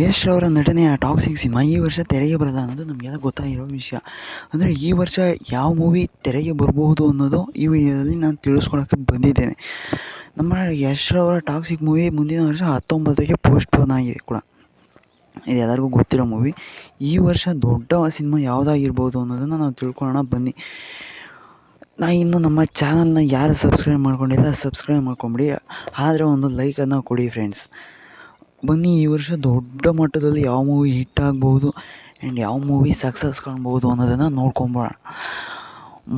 ಯಶ್ ಅವರ ನಟನೆಯ toxic cinema ಈ ವರ್ಷ ತೆರೆಗೆ ಬರಲ್ಲ ಅನ್ನೋದು ನಮಗೆಲ್ಲ ಗೊತ್ತಾಗಿರೋ ವಿಷಯ. ಅಂದರೆ ಈ ವರ್ಷ ಯಾವ ಮೂವಿ ತೆರೆಗೆ ಬರಬಹುದು ಅನ್ನೋದು ಈ ವಿಡಿಯೋದಲ್ಲಿ ನಾನು ತಿಳಿಸ್ಕೊಳಕ್ಕೆ ಬಂದಿದ್ದೇನೆ. ನಮ್ಮ ಯಶ್ ಅವರ ಟಾಕ್ಸಿಕ್ ಮೂವಿ ಮುಂದಿನ ವರ್ಷ ಹತ್ತೊಂಬತ್ತಕ್ಕೆ ಪೋಸ್ಟ್ಪೋನ್ ಆಗಿದೆ ಕೂಡ. ಇದು ಎಲ್ಲರಿಗೂ ಗೊತ್ತಿರೋ ಮೂವಿ. ಈ ವರ್ಷ ದೊಡ್ಡ ಸಿನಿಮಾ ಯಾವುದಾಗಿರ್ಬೋದು ಅನ್ನೋದನ್ನು ನಾವು ತಿಳ್ಕೊಳ್ಳೋಣ, ಬನ್ನಿ. ನಾ ಇನ್ನು ನಮ್ಮ ಚಾನಲ್ನ ಯಾರು ಸಬ್ಸ್ಕ್ರೈಬ್ ಮಾಡ್ಕೊಂಡಿಲ್ಲ ಸಬ್ಸ್ಕ್ರೈಬ್ ಮಾಡ್ಕೊಂಬಿಡಿ. ಆದರೆ ಒಂದು ಲೈಕನ್ನು ಕೊಡಿ ಫ್ರೆಂಡ್ಸ್. ಬನ್ನಿ, ಈ ವರ್ಷ ದೊಡ್ಡ ಮಟ್ಟದಲ್ಲಿ ಯಾವ ಮೂವಿ ಹಿಟ್ ಆಗ್ಬೋದು ಆ್ಯಂಡ್ ಯಾವ ಮೂವಿ ಸಕ್ಸಸ್ ಕಾಣ್ಬೋದು ಅನ್ನೋದನ್ನು ನೋಡ್ಕೊಂಬೋಣ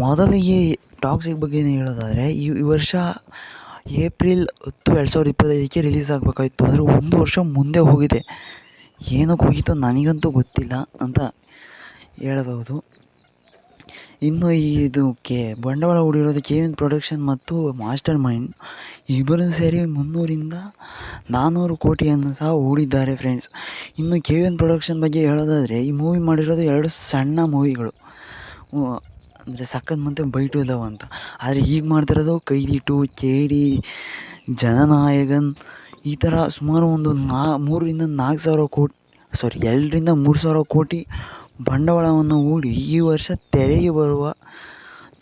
ಮೊದಲಿಗೆ ಟಾಕ್ಸಿಕ್ ಬಗ್ಗೆ ಹೇಳೋದಾದರೆ, ಈ ವರ್ಷ ಏಪ್ರಿಲ್ ಹತ್ತು, ಎರಡು ಸಾವಿರದ ಇಪ್ಪತ್ತೈದಕ್ಕೆ ರಿಲೀಸ್ ಆಗಬೇಕಾಗಿತ್ತು ಅಂದರೆ ಒಂದು ವರ್ಷ ಮುಂದೆ ಹೋಗಿದೆ. ಏನಕ್ಕೆ ಹೋಗಿತ್ತು ನನಗಂತೂ ಗೊತ್ತಿಲ್ಲ ಅಂತ ಹೇಳಬಹುದು. ಇನ್ನು ಇದು ಕೆ ಬಂಡವಾಳ ಹೂಡಿರೋದು ಕೆ ಎನ್ ಪ್ರೊಡಕ್ಷನ್ ಮತ್ತು ಮಾಸ್ಟರ್ ಮೈಂಡ್ ಇಬ್ಬರು ಸೇರಿ ಮುನ್ನೂರಿಂದ ನಾನ್ನೂರು ಕೋಟಿಯನ್ನು ಸಹ ಹೂಡಿದ್ದಾರೆ ಫ್ರೆಂಡ್ಸ್ ಇನ್ನು ಕೆ ಎನ್ ಪ್ರೊಡಕ್ಷನ್ ಬಗ್ಗೆ ಹೇಳೋದಾದರೆ, ಈ ಮೂವಿ ಮಾಡಿರೋದು ಎರಡು ಸಣ್ಣ ಮೂವಿಗಳು ಅಂದರೆ ಸಖತ್ ಮತ್ತು ಬೈಟು ಲವ್ ಅಂತ. ಆದರೆ ಈಗ ಮಾಡ್ತಿರೋದು Kaithi two K D Jana Nayagan ಈ ಥರ ಸುಮಾರು ಒಂದು ನಾ ಮೂರರಿಂದ ನಾಲ್ಕು ಸಾವಿರ ಕೋಟಿ ಸಾರಿ ಎರಡರಿಂದ ಮೂರು ಸಾವಿರ ಕೋಟಿ ಬಂಡವಾಳವನ್ನು ಹೂಡಿ ಈ ವರ್ಷ ತೆರೆಗೆ ಬರುವ,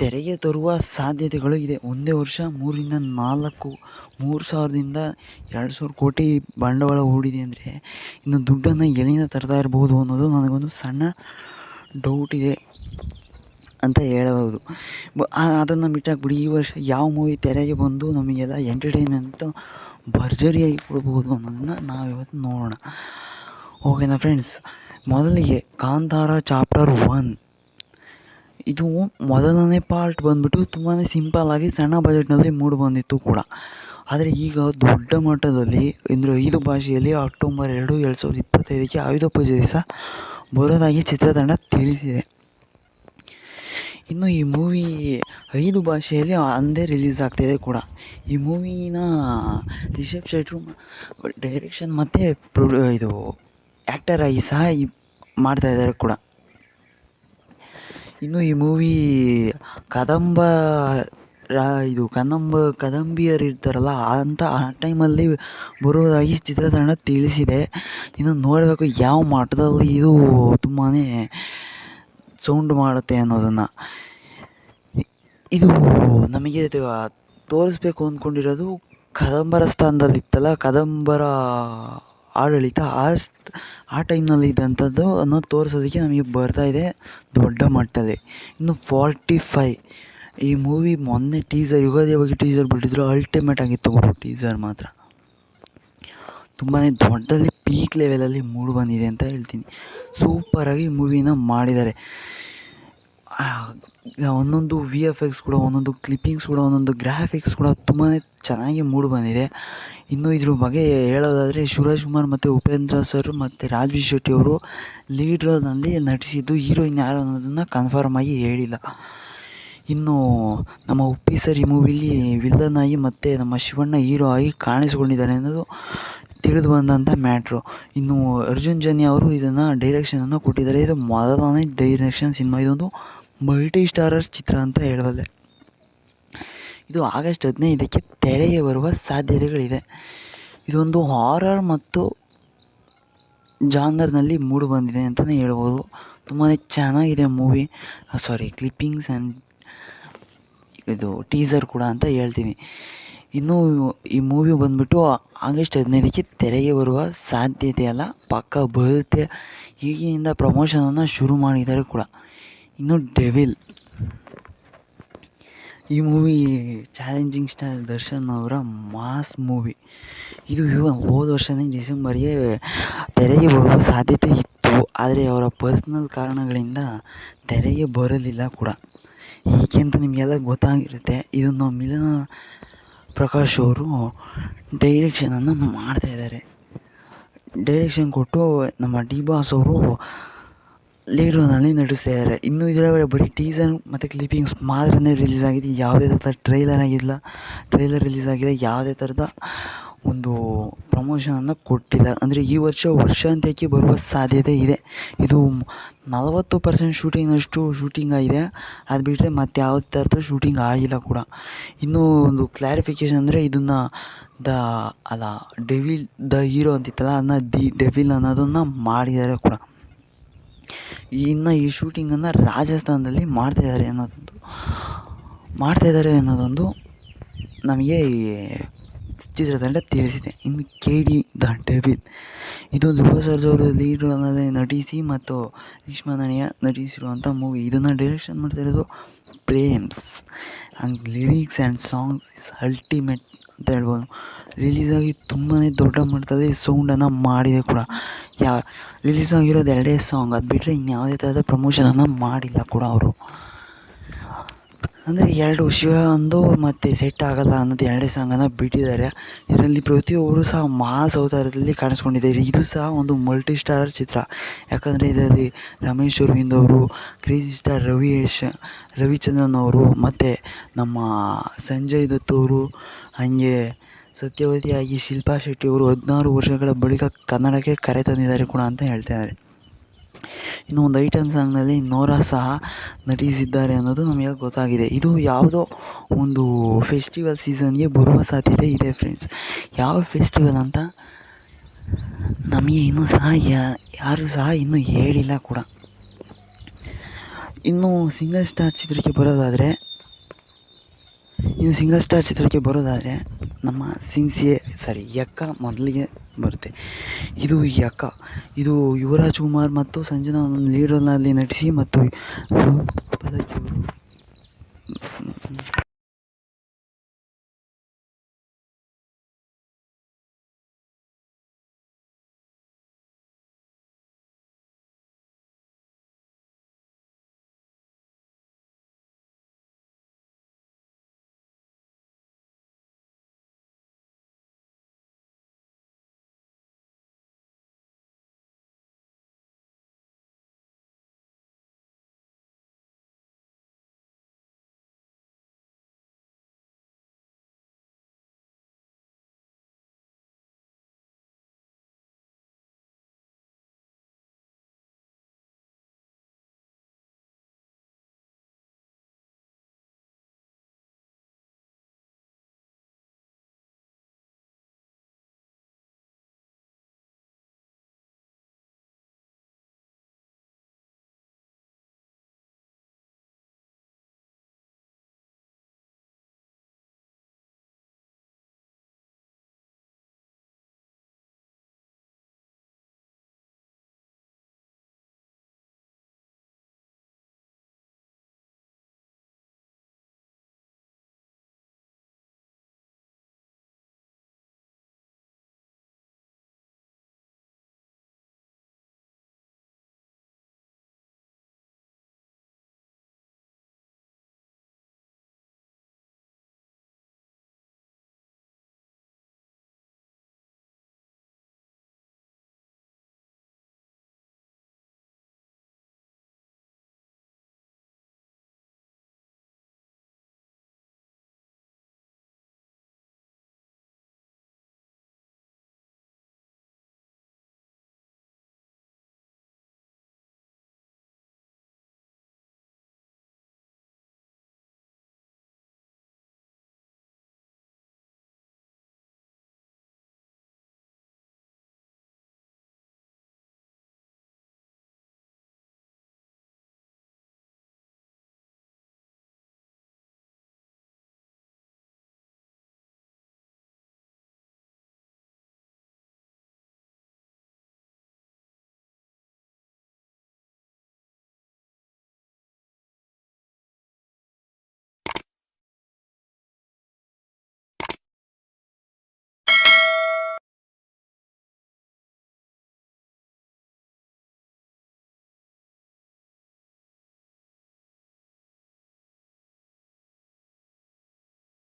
ತೆರೆಗೆ ತರುವ ಸಾಧ್ಯತೆಗಳು ಇದೆ. ಒಂದೇ ವರ್ಷ ಮೂರಿಂದ ನಾಲ್ಕು, ಮೂರು ಸಾವಿರದಿಂದ ಎರಡು ಸಾವಿರ ಕೋಟಿ ಬಂಡವಾಳ ಹೂಡಿದೆ ಅಂದರೆ ಇನ್ನು ದುಡ್ಡನ್ನು ಎಲ್ಲಿಂದ ತರ್ತಾ ಇರ್ಬೋದು ಅನ್ನೋದು ನನಗೊಂದು ಸಣ್ಣ ಡೌಟ್ ಇದೆ ಅಂತ ಹೇಳಬಹುದು. ಅದನ್ನು ಬಿಟ್ಟಾಕ್ಬಿಡಿ ಈ ವರ್ಷ ಯಾವ ಮೂವಿ ತೆರೆಗೆ ಬಂದು ನಮಗೆಲ್ಲ ಎಂಟರ್ಟೈನ್ಮೆಂಟ್ ಭರ್ಜರಿಯಾಗಿ ಕೊಡಬಹುದು ಅನ್ನೋದನ್ನು ನಾವಿವತ್ತು ನೋಡೋಣ. ಓಕೆನಾ ಫ್ರೆಂಡ್ಸ್ ಮೊದಲಿಗೆ ಕಾಂತಾರ ಚಾಪ್ಟರ್ ಒನ್. ಇದು ಮೊದಲನೇ ಪಾರ್ಟ್ ಬಂದ್ಬಿಟ್ಟು ತುಂಬಾ ಸಿಂಪಲ್ಲಾಗಿ ಸಣ್ಣ ಬಜೆಟ್ನಲ್ಲಿ ಮೂಡಿ ಬಂದಿತ್ತು ಕೂಡ. ಆದರೆ ಈಗ ದೊಡ್ಡ ಮಟ್ಟದಲ್ಲಿ, ಅಂದರೆ ಐದು ಭಾಷೆಯಲ್ಲಿ ಅಕ್ಟೋಬರ್ ಎರಡು ಎರಡು ಸಾವಿರದ ಇಪ್ಪತ್ತೈದಕ್ಕೆ ಆಯುಧ ಪೂಜೆ ದಿವಸ ಬರೋದಾಗಿ ಚಿತ್ರತಂಡ ತಿಳಿಸಿದೆ. ಇನ್ನು ಈ ಮೂವಿ ಐದು ಭಾಷೆಯಲ್ಲಿ ಅಂದೇ ರಿಲೀಸ್ ಆಗ್ತಾಯಿದೆ ಕೂಡ. ಈ ಮೂವಿನ ರಿಷಬ್ ಶೆಟ್ರು ಡೈರೆಕ್ಷನ್ ಮತ್ತು ಪ್ರೊಡ್ಯೂ ಇದು ಆ್ಯಕ್ಟರ್ ಆಗಿ ಸಹ ಈ ಮಾಡ್ತಾಯಿದ್ದಾರೆ ಕೂಡ. ಇನ್ನು ಈ ಮೂವಿ ಕದಂಬ ಇದು ಕದಂಬ, ಕದಂಬಿಯರು ಇರ್ತಾರಲ್ಲ ಅಂಥ ಆ ಟೈಮಲ್ಲಿ ಬರುವುದಾಗಿ ಚಿತ್ರತಂಡ ತಿಳಿಸಿದೆ. ಇನ್ನು ನೋಡಬೇಕು ಯಾವ ಮಟ್ಟದಲ್ಲಿ ಇದು ತುಂಬಾ ಸೌಂಡ್ ಮಾಡುತ್ತೆ ಅನ್ನೋದನ್ನು. ಇದು ನಮಗೆ ತೋರಿಸ್ಬೇಕು ಅಂದ್ಕೊಂಡಿರೋದು ಕದಂಬರ ಸ್ಥಾನದಲ್ಲಿತ್ತಲ್ಲ, ಕದಂಬರ ಆಡಳಿತ ಆ ಆ ಟೈಮ್ನಲ್ಲಿ ಇದ್ದಂಥದ್ದು ಅನ್ನೋದು ತೋರಿಸೋದಕ್ಕೆ ನಮಗೆ ಬರ್ತಾ ಇದೆ ದೊಡ್ಡ ಮಟ್ಟದಲ್ಲಿ. ಇನ್ನು ಫಾರ್ಟಿ ಫೈ ಈ ಮೂವಿ ಮೊನ್ನೆ ಟೀಸರ್, ಯುಗಾದಿ ಬಗ್ಗೆ ಟೀಸರ್ ಬಿಟ್ಟಿದ್ರು, ಅಲ್ಟಿಮೇಟ್ ಆಗಿ ತಗೊಂಡು ಟೀಸರ್ ಮಾತ್ರ. ತುಂಬಾ ದೊಡ್ಡಲ್ಲಿ ಪೀಕ್ ಲೆವೆಲಲ್ಲಿ ಮೂಡ್ ಬಂದಿದೆ ಅಂತ ಹೇಳ್ತೀನಿ. ಸೂಪರಾಗಿ ಮೂವಿನ ಮಾಡಿದ್ದಾರೆ. ಒಂದೊಂದು ವಿ ಎಫ್ ಎಕ್ಸ್ ಕೂಡ, ಒಂದೊಂದು ಕ್ಲಿಪ್ಪಿಂಗ್ಸ್ ಕೂಡ, ಒಂದೊಂದು ಗ್ರಾಫಿಕ್ಸ್ ಕೂಡ ತುಂಬಾ ಚೆನ್ನಾಗಿ ಮೂಡಿ ಬಂದಿದೆ. ಇನ್ನು ಇದ್ರ ಬಗ್ಗೆ ಹೇಳೋದಾದರೆ ಶಿವರಾಜ್ ಕುಮಾರ್ ಮತ್ತು ಉಪೇಂದ್ರ ಸರ್ ಮತ್ತು ರಾಜವಿ ಶೆಟ್ಟಿ ಅವರು ಲೀಡ್ ರೋಲ್ನಲ್ಲಿ ನಟಿಸಿದ್ದು ಹೀರೋಯಿನ್ ಯಾರು ಅನ್ನೋದನ್ನು ಕನ್ಫರ್ಮ್ ಆಗಿ ಹೇಳಿಲ್ಲ. ಇನ್ನು ನಮ್ಮ ಉಪ್ಪಿ ಸರ್ ಈ ಮೂವಿಲಿ ವಿಲ್ಲನ್ ಆಗಿ ಮತ್ತು ನಮ್ಮ ಶಿವಣ್ಣ ಹೀರೋ ಆಗಿ ಕಾಣಿಸಿಕೊಂಡಿದ್ದಾರೆ ಅನ್ನೋದು ತಿಳಿದು ಬಂದಂಥ ಮ್ಯಾಟ್ರು ಇನ್ನು ಅರ್ಜುನ್ ಜನಿ ಅವರು ಇದನ್ನು ಡೈರೆಕ್ಷನನ್ನು ಕೊಟ್ಟಿದ್ದಾರೆ. ಇದು ಮೊದಲನೇ ಡೈರೆಕ್ಷನ್ ಸಿನಿಮಾ ಇದೊಂದು. ಮಲ್ಟಿ ಸ್ಟಾರರ್ ಚಿತ್ರ ಅಂತ ಹೇಳಬಲ್ಲೆ ಇದು ಆಗಸ್ಟ್ ಹದಿನೈದಕ್ಕೆ ತೆರೆಗೆ ಬರುವ ಸಾಧ್ಯತೆಗಳಿದೆ. ಇದೊಂದು ಹಾರರ್ ಮತ್ತು ಜಾನರ್ನಲ್ಲಿ ಮೂಡಿ ಬಂದಿದೆ ಅಂತಲೇ ಹೇಳ್ಬೋದು. ತುಂಬಾ ಚೆನ್ನಾಗಿದೆ ಮೂವಿ ಸಾರಿ ಕ್ಲಿಪ್ಪಿಂಗ್ಸ್ ಆ್ಯಂಡ್ ಇದು ಟೀಸರ್ ಕೂಡ ಅಂತ ಹೇಳ್ತೀನಿ. ಇನ್ನು ಈ ಮೂವಿ ಬಂದ್ಬಿಟ್ಟು ಆಗಸ್ಟ್ ಹದಿನೈದಕ್ಕೆ ತೆರೆಗೆ ಬರುವ ಸಾಧ್ಯತೆ ಅಲ್ಲ, ಪಕ್ಕ ಬರುತ್ತೆ ಈಗಿನಿಂದ ಪ್ರಮೋಷನನ್ನು ಶುರು ಮಾಡಿದ್ದಾರೆ ಕೂಡ. ಇನ್ನು ಡೆವಿಲ್ ಈ ಮೂವಿ ಚಾಲೆಂಜಿಂಗ್ ಸ್ಟಾರ್ ದರ್ಶನ್ ಅವರ ಮಾಸ್ ಮೂವಿ ಇದು ಇವ ಹೋದ ವರ್ಷನೇ ಡಿಸೆಂಬರ್ಗೆ ತೆರೆಗೆ ಬರುವ ಸಾಧ್ಯತೆ ಇತ್ತು. ಆದರೆ ಅವರ ಪರ್ಸ್ನಲ್ ಕಾರಣಗಳಿಂದ ತೆರೆಗೆ ಬರಲಿಲ್ಲ ಕೂಡ. ಏಕೆ ಅಂತ ನಿಮಗೆಲ್ಲ ಗೊತ್ತಾಗಿರುತ್ತೆ. ಇದನ್ನು ಮಿಲನ ಪ್ರಕಾಶ್ ಅವರು ಡೈರೆಕ್ಷನನ್ನು ಮಾಡ್ತಾಯಿದ್ದಾರೆ ಡೈರೆಕ್ಷನ್ ಕೊಟ್ಟು ನಮ್ಮ ಡಿ ಬಾಸ್ ಅವರು ಲೀಡ್ ರೋಲ್ನಲ್ಲಿ ನಟಿಸ್ತಾಯಿದ್ದಾರೆ ಇನ್ನು ಇದರ ಬರೀ ಟೀಸರ್ ಮತ್ತು ಕ್ಲಿಪ್ಪಿಂಗ್ಸ್ ಮಾತ್ರನೇ ರಿಲೀಸ್ ಆಗಿದೆ. ಯಾವುದೇ ಥರದ ಟ್ರೈಲರ್ ಆಗಿಲ್ಲ. ಟ್ರೈಲರ್ ರಿಲೀಸ್ ಆಗಿದೆ. ಯಾವುದೇ ಥರದ ಒಂದು ಪ್ರಮೋಷನನ್ನು ಕೊಟ್ಟಿಲ್ಲ. ಅಂದರೆ ಈ ವರ್ಷ ವರ್ಷಾಂತ್ಯಕ್ಕೆ ಬರುವ ಸಾಧ್ಯತೆ ಇದೆ. ಇದು ನಲವತ್ತು ಪರ್ಸೆಂಟ್ ಶೂಟಿಂಗ್ನಷ್ಟು ಶೂಟಿಂಗ್ ಆಗಿದೆ. ಅದು ಬಿಟ್ಟರೆ ಮತ್ತು ಯಾವುದೇ ಥರದ ಶೂಟಿಂಗ್ ಆಗಿಲ್ಲ ಕೂಡ. ಇನ್ನೂ ಒಂದು ಕ್ಲಾರಿಫಿಕೇಶನ್ ಅಂದರೆ ಇದನ್ನು ದ ಅಲ್ಲ ಡೆವಿಲ್ ದ ಹೀರೋ ಅಂತಿತ್ತಲ್ಲ, ಅದನ್ನ ದಿ ಡೆವಿಲ್ ಅನ್ನೋದನ್ನು ಮಾಡಿದ್ದಾರೆ ಕೂಡ. ಇನ್ನು ಈ ಶೂಟಿಂಗನ್ನು ರಾಜಸ್ಥಾನದಲ್ಲಿ ಮಾಡ್ತಾಯಿದ್ದಾರೆ ಅನ್ನೋದೊಂದು ಮಾಡ್ತಾಯಿದ್ದಾರೆ ಅನ್ನೋದೊಂದು ನಮಗೆ ಚಿತ್ರತಂಡ ತಿಳಿಸಿದೆ. ಇನ್ನು ಕೆ ಡಿ ದ ಡೆವಿಲ್ ಇದು ಧ್ರುವ ಸರ್ಜಾ ಅನ್ನೋದೇ ನಟಿಸಿ ಮತ್ತು ರೇಷ್ಮಾ ನಡಿಯ ನಟಿಸಿರುವಂಥ ಮೂವಿ. ಇದನ್ನು ಡೈರೆಕ್ಷನ್ ಮಾಡ್ತಾ ಇರೋದು Prems. And lyrics and songs is ultimate ಅಂತ ಹೇಳ್ಬೋದು. ರಿಲೀಸ್ ಆಗಿ ತುಂಬಾ ದೊಡ್ಡ ಮಟ್ಟದಲ್ಲಿ ಸೌಂಡನ್ನು ಮಾಡಿದೆ ಕೂಡ. ಯಾ ರಿಲೀಸ್ ಆಗಿರೋದು ಎರಡೇ ಸಾಂಗ್ ಅದು ಬಿಟ್ಟರೆ ಇನ್ಯಾವುದೇ ಥರದ ಪ್ರಮೋಷನನ್ನು ಮಾಡಿಲ್ಲ ಕೂಡ ಅವರು. ಅಂದರೆ ಎರಡು ಶಿವ ಒಂದು ಮತ್ತು ಸೆಟ್ ಆಗಲ್ಲ ಅನ್ನೋದು ಎರಡೇ ಸಾಂಗನ್ನು ಬಿಟ್ಟಿದ್ದಾರೆ. ಇದರಲ್ಲಿ ಪ್ರತಿಯೊಬ್ಬರು ಸಹ ಮಾಸ್ ಅವತಾರದಲ್ಲಿ ಕಾಣಿಸ್ಕೊಂಡಿದ್ದಾರೆ. ಇದು ಸಹ ಒಂದು ಮಲ್ಟಿ ಸ್ಟಾರ್ ಚಿತ್ರ. ಯಾಕಂದರೆ ಇದರಲ್ಲಿ ರಮೇಶ್ ಅರವಿಂದ್ ಅವರು ಕ್ರೇಜಿ ಸ್ಟಾರ್ ರವಿಯೇಶ್ ರವಿಚಂದ್ರನ್ ಅವರು ಮತ್ತು ನಮ್ಮ ಸಂಜಯ್ ದತ್ ಅವರು, ಹಾಗೆ ಸತ್ಯವತಿಯಾಗಿ ಶಿಲ್ಪಾ ಶೆಟ್ಟಿ ಅವರು ಹದಿನಾರು ವರ್ಷಗಳ ಬಳಿಕ ಕನ್ನಡಕ್ಕೆ ಕರೆ ತಂದಿದ್ದಾರೆ ಕೂಡ ಅಂತ ಹೇಳ್ತಿದ್ದಾರೆ ಇನ್ನು ಒಂದು ಐಟಮ್ ಸಾಂಗ್ನಲ್ಲಿ ನೋರಾ ಸಹ ನಟಿಸಿದ್ದಾರೆ ಅನ್ನೋದು ನಮಗೆ ಗೊತ್ತಾಗಿದೆ. ಇದು ಯಾವುದೋ ಒಂದು ಫೆಸ್ಟಿವಲ್ ಸೀಸನ್ಗೆ ಬರುವ ಸಾಧ್ಯತೆ ಇದೆ ಫ್ರೆಂಡ್ಸ್. ಯಾವ ಫೆಸ್ಟಿವಲ್ ಅಂತ ನಮಗೆ ಇನ್ನೂ ಸಹ ಯಾರೂ ಸಹ ಇನ್ನೂ ಹೇಳಿಲ್ಲ ಕೂಡ. ಇನ್ನು ಸಿಂಗಲ್ ಸ್ಟಾರ್ ಚಿತ್ರಕ್ಕೆ ಬರೋದಾದರೆ ಇನ್ನು ಸಿಂಗಲ್ ಸ್ಟಾರ್ ಚಿತ್ರಕ್ಕೆ ಬರೋದಾದರೆ ನಮ್ಮ ಸಿನ್ಸಿಯರ್ ಸಾರಿ, ಯಕ್ಕ ಮೊದಲಿಗೆ ಬರುತ್ತೆ. ಇದು ಯಕ್ಕ. ಇದು ಯುವರಾಜ್ ಕುಮಾರ್ ಮತ್ತು ಸಂಜನಾ ಲೀಡ್ ರೋಲ್ನಲ್ಲಿ ನಟಿಸಿ ಮತ್ತು